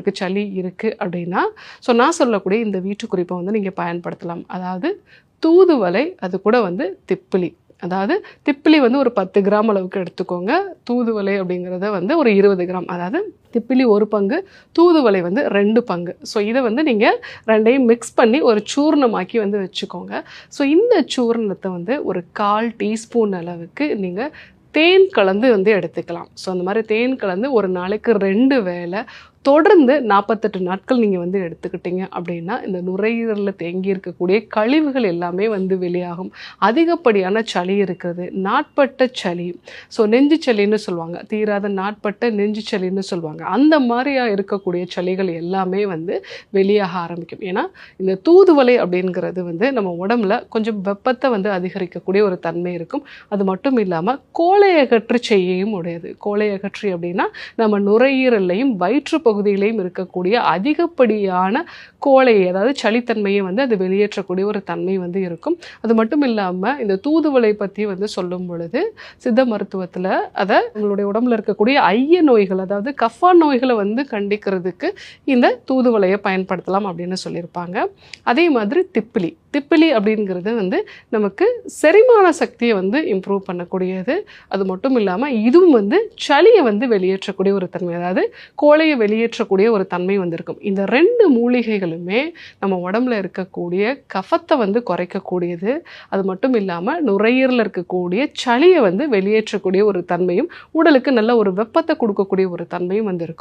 உங்களுக்கு சளி இருக்குது அப்படின்னா ஸோ நான் சொல்லக்கூடிய இந்த வீட்டு குறிப்பை வந்து நீங்கள் பயன்படுத்தலாம். அதாவது தூதுவளை அது கூட வந்து திப்பிலி. அதாவது திப்பிலி வந்து ஒரு பத்து கிராம் அளவுக்கு எடுத்துக்கோங்க. தூதுவளை அப்படிங்கிறத வந்து ஒரு இருபது கிராம். அதாவது திப்பிலி ஒரு பங்கு தூதுவலை வந்து ரெண்டு பங்கு. ஸோ இதை வந்து நீங்கள் ரெண்டையும் மிக்ஸ் பண்ணி ஒரு சூர்ணமாக்கி வந்து வச்சுக்கோங்க. ஸோ இந்த சூர்ணத்தை வந்து ஒரு கால் டீஸ்பூன் அளவுக்கு நீங்கள் தேன் கலந்து வந்து எடுத்துக்கலாம். ஸோ அந்த மாதிரி தேன் கலந்து ஒரு நாளைக்கு ரெண்டு வேளை தொடர்ந்து நாற்பத்தெட்டு நாட்கள் நீங்கள் வந்து எடுத்துக்கிட்டீங்க அப்படின்னா இந்த நுரையீரலில் தேங்கி இருக்கக்கூடிய கழிவுகள் எல்லாமே வந்து வெளியாகும். அதிகப்படியான சளி இருக்கிறது. நாட்பட்ட சளி. ஸோ நெஞ்சு சளின்னு சொல்லுவாங்க. தீராத நாட்பட்ட நெஞ்சு சளின்னு சொல்லுவாங்க. அந்த மாதிரியாக இருக்கக்கூடிய சளிகள் எல்லாமே வந்து வெளியாக ஆரம்பிக்கும். ஏன்னா இந்த தூதுவளை அப்படிங்கிறது வந்து நம்ம உடம்புல கொஞ்சம் வெப்பத்தை வந்து அதிகரிக்கக்கூடிய ஒரு தன்மை இருக்கும். அது மட்டும் இல்லாமல் கோழையகற்று செய்யையும் உடையது. கோழையகற்றி அப்படின்னா நம்ம நுரையீரல்லையும் வயிற்று பகுதியிலையும் இருக்கக்கூடிய அதிகப்படியான கோழை அதாவது சளித்தன்மையை வந்து அது வெளியேற்றக்கூடிய ஒரு தன்மை வந்து இருக்கும். அது மட்டும் இல்லாமல் இந்த தூதுவளை பற்றி வந்து சொல்லும் பொழுது சித்த மருத்துவத்தில் அதை உங்களுடைய உடம்புல இருக்கக்கூடிய ஐய நோய்கள் அதாவது கஃபா நோய்களை வந்து கண்டிக்கிறதுக்கு இந்த தூதுவளையை பயன்படுத்தலாம் அப்படின்னு சொல்லியிருப்பாங்க. அதே மாதிரி திப்பிலி. திப்பிலி அப்படிங்கிறது வந்து நமக்கு செரிமான சக்தியை வந்து இம்ப்ரூவ் பண்ணக்கூடியது. அது மட்டும் இல்லாமல் இதுவும் வந்து சளியை வந்து வெளியேற்றக்கூடிய ஒரு தன்மை. அதாவது கோழையை வெளியேற்றக்கூடிய ஒரு தன்மை வந்திருக்கும். இந்த ரெண்டு மூலிகைகளுமே நம்ம உடம்புல இருக்கக்கூடிய கஃபத்தை வந்து குறைக்கக்கூடியது. அது மட்டும் இல்லாமல் நுரையீரலில் இருக்கக்கூடிய சளியை வந்து வெளியேற்றக்கூடிய ஒரு தன்மையும் உடலுக்கு நல்ல ஒரு வெப்பத்தை கொடுக்கக்கூடிய ஒரு தன்மையும் வந்து இருக்கும்